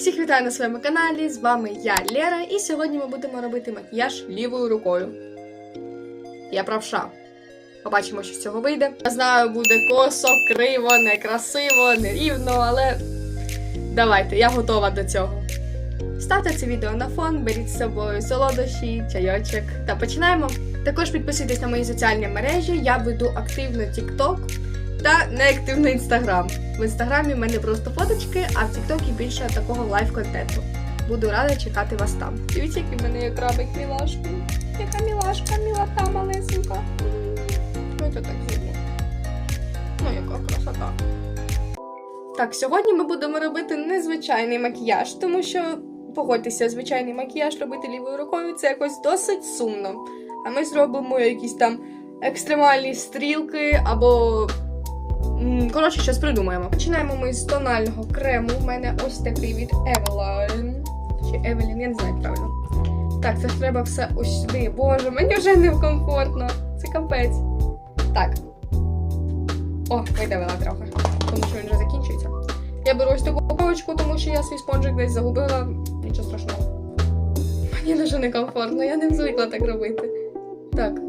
Всіх вітаю на своєму каналі. З вами я, Лера, і сьогодні ми будемо робити макіяж лівою рукою. Я правша. Побачимо, що з цього вийде. Я знаю, буде косо, криво, некрасиво, нерівно, але давайте, я готова до цього. Ставте це відео на фон, беріть з собою солодощі, чайочок та починаємо. Також підписуйтесь на мої соціальні мережі. Я веду активно TikTok та неактивно Instagram. В інстаграмі в мене просто фоточки, а в Тіктокі більше такого лайв-контенту. Буду рада чекати вас там. Дивіться, який в мене є крабик мілашка. Яка мілашка, мілота малесенька. Ну, це так зібно. Ну, яка красота. Так, сьогодні ми будемо робити незвичайний макіяж, тому що, погодьтеся, звичайний макіяж робити лівою рукою це якось досить сумно. А ми зробимо якісь там екстремальні стрілки або Коротше, щось придумаємо. Починаємо ми з тонального крему. У мене ось такий від Eveline. Чи Evelyn, я не знаю правильно. Так, це ж треба все ось сюди. Боже, мені вже некомфортно. Це капець. Так. О, видавила трохи. Тому що він вже закінчується. Я беру ось таку паличку, тому що я свій спонжик десь загубила. Нічого страшного. Мені дуже некомфортно, я не звикла так робити. Так,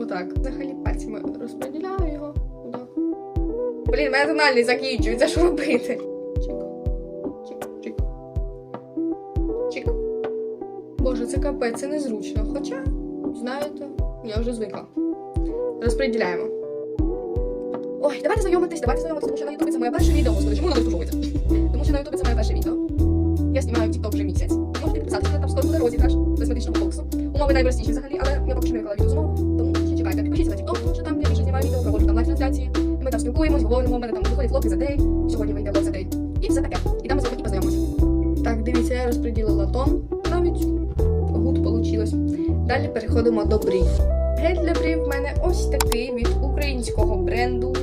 отак. Взагалі пальцями розподіляю. Блін, мене тональний закінчується, що робити? Чик. Чик, чик. Чик. Боже, це капець, це незручно. Хоча, знаєте, я вже звикла. Розподіляємо. Ой, давайте знайомитись, давайте знайомитись, тому що на Ютубі це моє перше відео. Господи, чому воно вистужується? Тому що на Ютубі це моє перше відео. Я знімаю TikTok вже місяць. Можете підписатися, там скоро буде розіграш косметичного боксу. Умови найпростіші взагалі, але я поки що не виклала відео з спілкуємось, говоримо, у мене там виходять влоги за день, сьогодні вийде влог за день. І все таке. І там ми з вами і познайомимося. Так, дивіться, я розподілила тон. Навіть гуд получилось. Далі переходимо до брів. Гель для брів в мене ось такий від українського бренду.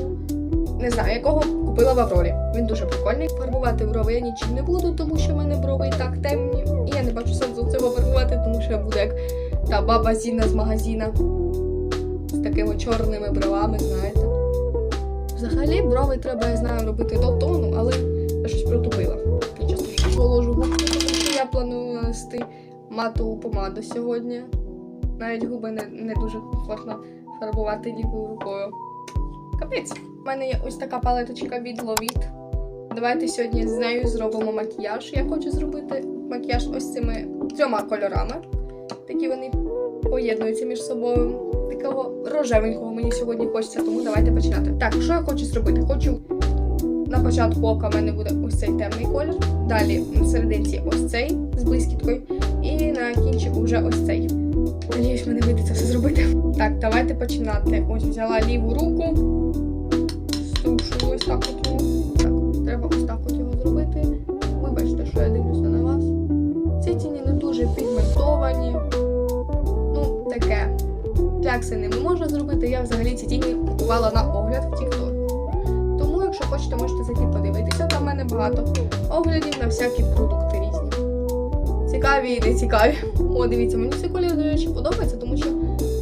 Не знаю, якого купила в Аврорі. Він дуже прикольний. Фарбувати брови я нічим не буду, тому що в мене брови і так темні. І я не бачу сенсу цього фарбувати, тому що я буду як та баба Зіна з магазина. З такими чорними бровами, знаєте. Взагалі, брови треба, я знаю, робити до тону, але я щось протупила. Положу губки, я планую нанести матову помаду сьогодні. Навіть губи не, не дуже комфортно фарбувати лівою рукою. Капець. У мене є ось така палеточка від Lovit. Давайте сьогодні з нею зробимо макіяж. Я хочу зробити макіяж ось цими трьома кольорами. Такі вони поєднуються між собою. Такого рожевенького мені сьогодні хочеться, тому давайте починати. Так, що я хочу зробити? Хочу на початку ока в мене буде ось цей темний колір. Далі на серединці ось цей з блискіткою. І на кінчику вже ось цей. Надіюсь, мене вийде це все зробити. Так, давайте починати. Ось взяла ліву руку. Струшу ось так от. Так, треба ось так от його зробити. Клякси ними можна зробити. Я взагалі ці тіні купувала на огляд в TikTok. Тому, якщо хочете, можете зайти подивитися. Там в мене багато оглядів на всякі продукти різні. Цікаві і не цікаві. О, дивіться, мені цей колір, до речі, подобається, тому що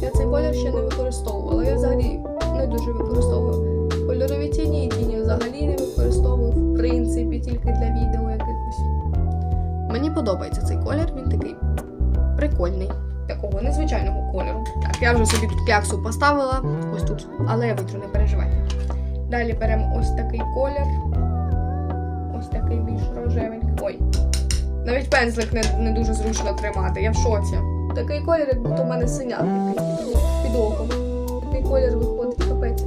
я цей колір ще не використовувала. Я взагалі не дуже використовую кольорові тіні і тіні взагалі не використовую, в принципі, тільки для відео якихось. Мені подобається цей колір, він такий прикольний, такого незвичайного я вже собі тут кляксу поставила, ось тут, але я витру, не переживайте. Далі беремо ось такий колір. Ось такий більш рожевенький. Ой. Навіть пензлик не, не дуже зручно тримати, я в шоці. Такий колір, як будто в мене синяк такий під оком. Такий колір виходить капець.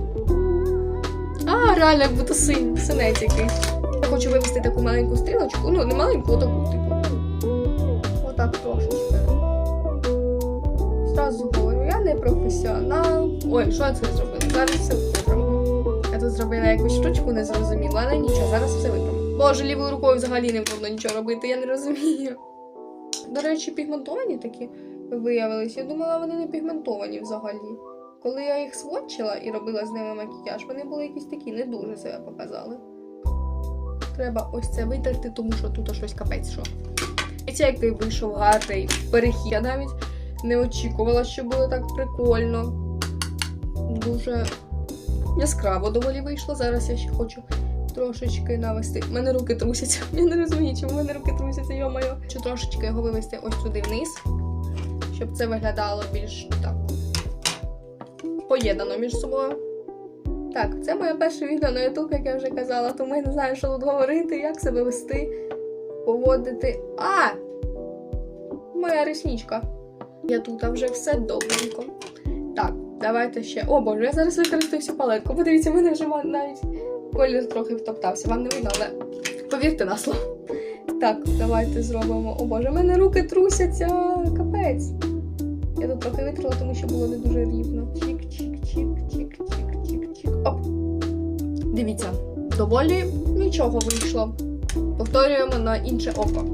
А, реально, як будто синь, синець якийсь. Я хочу вивести таку маленьку стрілочку. Ну, не маленьку, а таку, типу. Професіонал. Ой, що я це зробила? Зараз все виправимо. Я тут зробила якусь штучку незрозумілу, але нічого, зараз все виправимо. Боже, лівою рукою взагалі не можна нічого робити, я не розумію. До речі, пігментовані такі виявилися. Я думала, вони не пігментовані взагалі. Коли я їх сводчила і робила з ними макіяж, вони були якісь такі, не дуже себе показали. Треба ось це витерти, тому що тут щось капець що. І це який вийшов гарний перехід. Я навіть не очікувала, що буде так прикольно. Дуже яскраво доволі вийшло. Зараз я ще хочу трошечки навести. У мене руки трусяться. Я не розумію, чому в мене руки трусяться, йо-моє. Хочу трошечки його вивести ось туди вниз, щоб це виглядало більш так поєднано між собою. Так, це моє перше відео на YouTube, як я вже казала, тому я не знаю, що тут говорити, як себе вести, поводити. А! Моя ресничка. Я тут вже все добренько. Так, давайте ще. О боже, я зараз використаю всю палетку. Подивіться, мене вже навіть колір трохи втоптався. Вам не видно, але повірте на слово. Так, давайте зробимо. О боже, в мене руки трусяться. Капець. Я тут трохи витрила, тому що було не дуже рівно. Чик. Оп. Дивіться, доволі нічого вийшло. Повторюємо на інше око.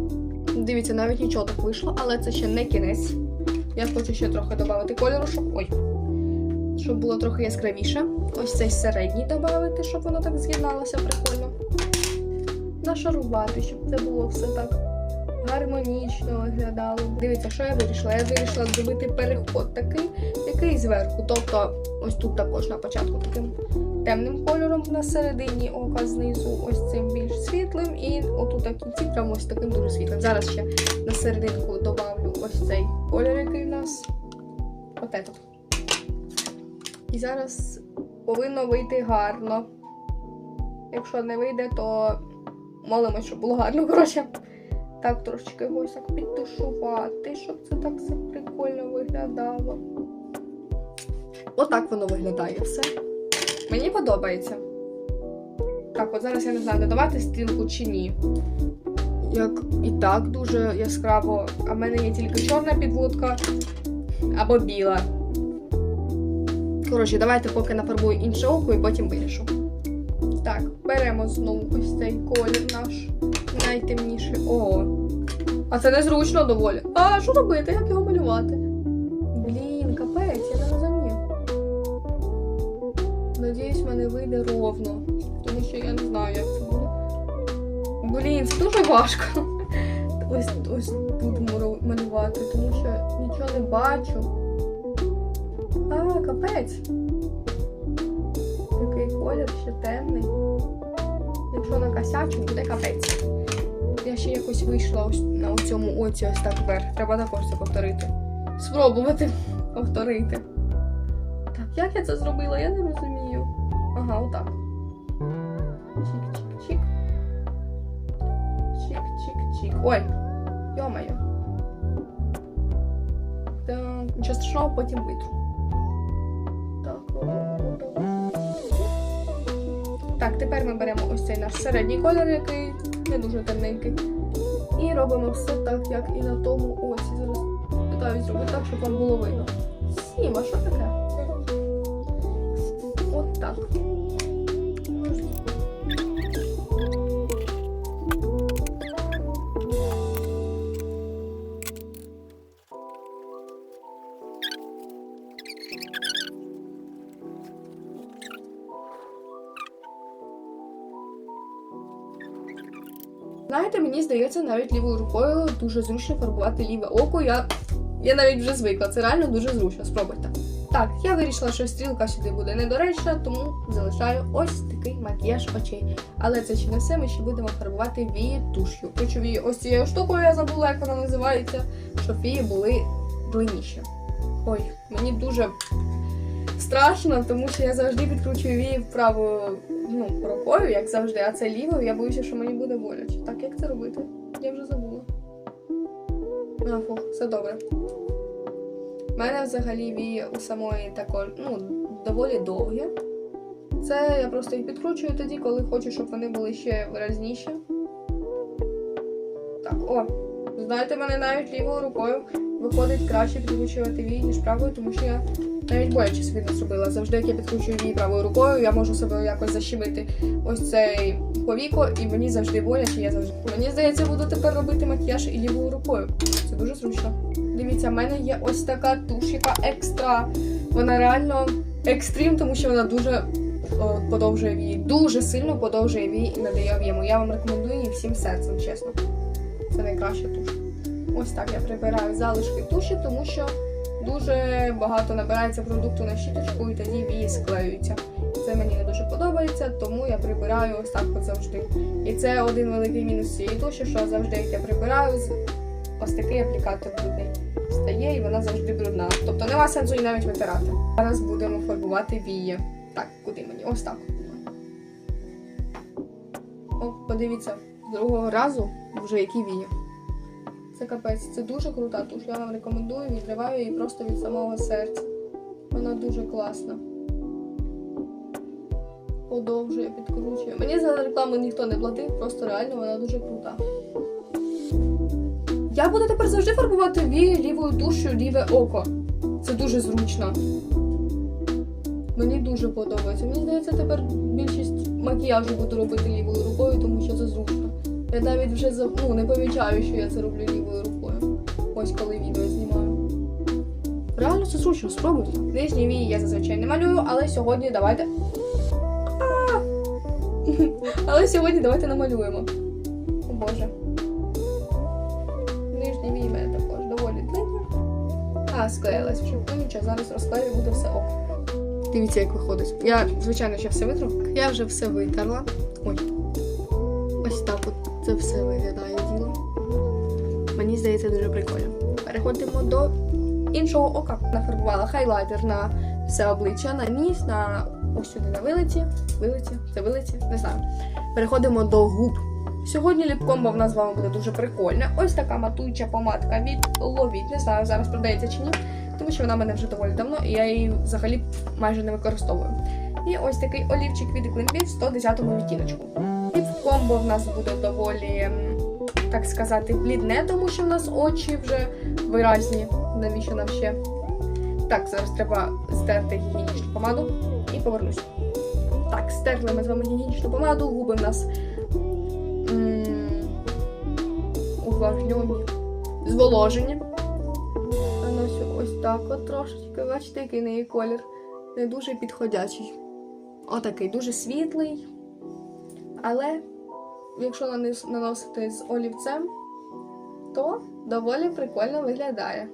Дивіться, навіть нічого так вийшло, але це ще не кінець. Я хочу ще трохи додати кольору, щоб. Ой. Щоб було трохи яскравіше. Ось цей середній додати, щоб воно так з'єдналося прикольно. Нашарувати, щоб це було все так гармонічно виглядало. Дивіться, що я вирішила? Я вирішила зробити переход такий, який зверху. Тобто, ось тут також на початку таким темним кольором на середині ока знизу, ось цим більш світлим, і отут на кінці прямо ось таким дуже світлим. Зараз ще на серединку добавлю ось цей кольор, нас. От этот. І зараз повинно вийти гарно. Якщо не вийде, то молимось, щоб було гарно. Коротше, так трошечки його так підтушувати, щоб це так все прикольно виглядало. Отак воно виглядає все. Мені подобається. Так, от зараз я не знаю, додавати стрілку чи ні. Як і так дуже яскраво, а в мене є тільки чорна підводка або біла. Коротше, давайте поки нафарбую інше око і потім вирішу. Так, беремо знову ось цей колір наш найтемніший. О! А це незручно доволі. А що робити? Як його малювати? Блін, капець, я не розумію. Надіюсь, в мене вийде ровно. Тому що я не знаю, як. Блін, це дуже важко. Ось ось будемо малювати, тому що нічого не бачу. А, капець. Такий колір ще темний. Якщо накосячу, буде капець. Я ще якось вийшла ось на цьому оці ось так вверх. Треба також це повторити. Спробувати повторити. Так, як я це зробила, я не розумію. Ага, отак. Ой! Йо-моє. Так, нічого страшного, потім витру. Так, так. Тепер ми беремо ось цей наш середній колір, який не дуже темненький. І робимо все так, як і на тому оці. Зараз питаю зробити так, щоб вам було видно. Сіма, що таке? От так. Мені здається, навіть лівою рукою дуже зручно фарбувати ліве око. Я, я навіть вже звикла, це реально дуже зручно. Спробуйте. Так, я вирішила, що стрілка сюди буде недоречна, тому залишаю ось такий макіяж очей. Але це ще не все, ми ще будемо фарбувати вії туш'ю. Хочу вії ось цією штукою, я забула, як вона називається, щоб вії були длинніші. Ой, мені дуже страшно, тому що я завжди підкручую вії правою ну, рукою, як завжди, а це лівою, я боюся, що мені буде боляче. Так, як це робити? Я вже забула. А, фух, все добре. У мене взагалі вії у самої також, ну, доволі довгі. Це я просто їх підкручую тоді, коли хочу, щоб вони були ще виразніші. Так, о, знаєте, мене навіть лівою рукою виходить краще підкручувати вії, ніж правою, тому що я навіть боляче собі не зробила. Завжди, як я підкручую вії правою рукою, я можу себе якось защемити ось цей повіко, і мені завжди боляче, я завжди. Мені здається, буду тепер робити макіяж і лівою рукою. Це дуже зручно. Дивіться, в мене є ось така туш, яка екстра. Вона реально екстрім, тому що вона дуже о, подовжує вії. Дуже сильно подовжує вії і надає об'єму. Я вам рекомендую її всім серцем, чесно. Це найкраща туш. Ось так я прибираю залишки туші, тому що дуже багато набирається продукту на щіточку і тоді вії склеюються. Це мені не дуже подобається, тому я прибираю ось так от завжди. І це один великий мінус цієї туші, що завжди, як я прибираю, ось такий аплікатор брудний стає, і вона завжди брудна. Тобто нема сенсу її навіть витирати. Зараз будемо фарбувати вії. Так, куди мені? Ось так. О, подивіться, з другого разу вже які вії. Це капець, це дуже крута туш. Я вам рекомендую, відриваю її просто від самого серця. Вона дуже класна. Подовжує, підкручує. Мені за рекламу ніхто не платив, просто реально вона дуже крута. Я буду тепер завжди фарбувати вії лівою тушею ліве око. Це дуже зручно. Мені дуже подобається. Мені здається, тепер більшість макіяжу буду робити лівою рукою, тому що це зручно. Я навіть вже ну, не помічаю, що я це роблю лівою рукою. Ось коли відео знімаю. Реально це зручно, спробуйте. Нижні вії я зазвичай не малюю, але сьогодні давайте. Але сьогодні давайте намалюємо. О Боже. Нижні вії мене також доволі длинні. А, склеїлась вже. Ну нічого, зараз розклею буде все ок. Дивіться, як виходить. Я, звичайно, ще все витру. Я вже все витерла. Ой. Це все виглядає діло. Мені здається, дуже прикольно. Переходимо до іншого ока. Нафарбувала хайлайтер на все обличчя, на ніс, на ось сюди на вилиці. Вилиці? Це вилиці? Не знаю. Переходимо до губ. Сьогодні ліпкомба в нас з вами буде дуже прикольна. Ось така матуюча помадка від Ловіт. Не знаю, зараз продається чи ні, тому що вона в мене вже доволі давно, і я її взагалі майже не використовую. І ось такий олівчик від Equinbit в 110 відтіночку. Ліпкомбо в нас буде доволі, так сказати, блідне, тому що в нас очі вже виразні. Навіщо нам ще? Так, зараз треба стерти гігієнічну помаду і повернусь. Так, стерли ми з вами гігієнічну помаду, губи в нас увлажнені, зволожені. Ось- так от трошечки. Бачите, який неї колір. Не дуже підходячий. Отакий, дуже світлий. Але якщо наносити з олівцем, то доволі прикольно виглядає.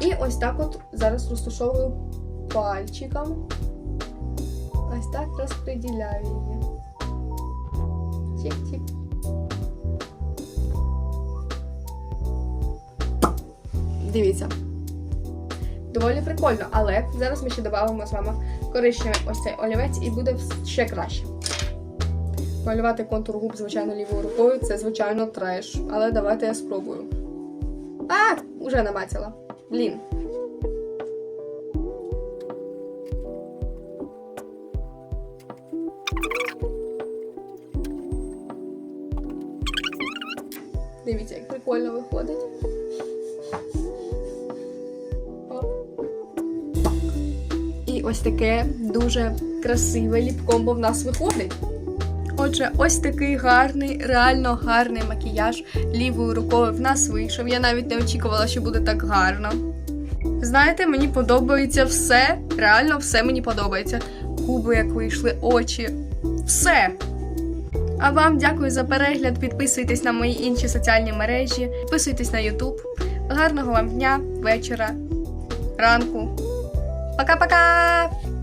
І ось так от зараз розташовую пальчиком. Ось так розподіляю її. Чик-чик. Дивіться. Доволі прикольно, але зараз ми ще додамо з вами коричневий ось цей олівець і буде ще краще. Малювати контур губ, звичайно, лівою рукою це, звичайно, треш. Але давайте я спробую. А! Уже намацала. Блін. Дивіться, як прикольно виходить. І ось таке дуже красиве ліпкомбо в нас виходить. Отже, ось такий гарний, реально гарний макіяж лівою рукою в нас вийшов. Я навіть не очікувала, що буде так гарно. Знаєте, мені подобається все. Реально все мені подобається. Губи, як вийшли, очі. Все. А вам дякую за перегляд. Підписуйтесь на мої інші соціальні мережі, підписуйтесь на YouTube. Гарного вам дня, вечора, ранку. Пока-пока!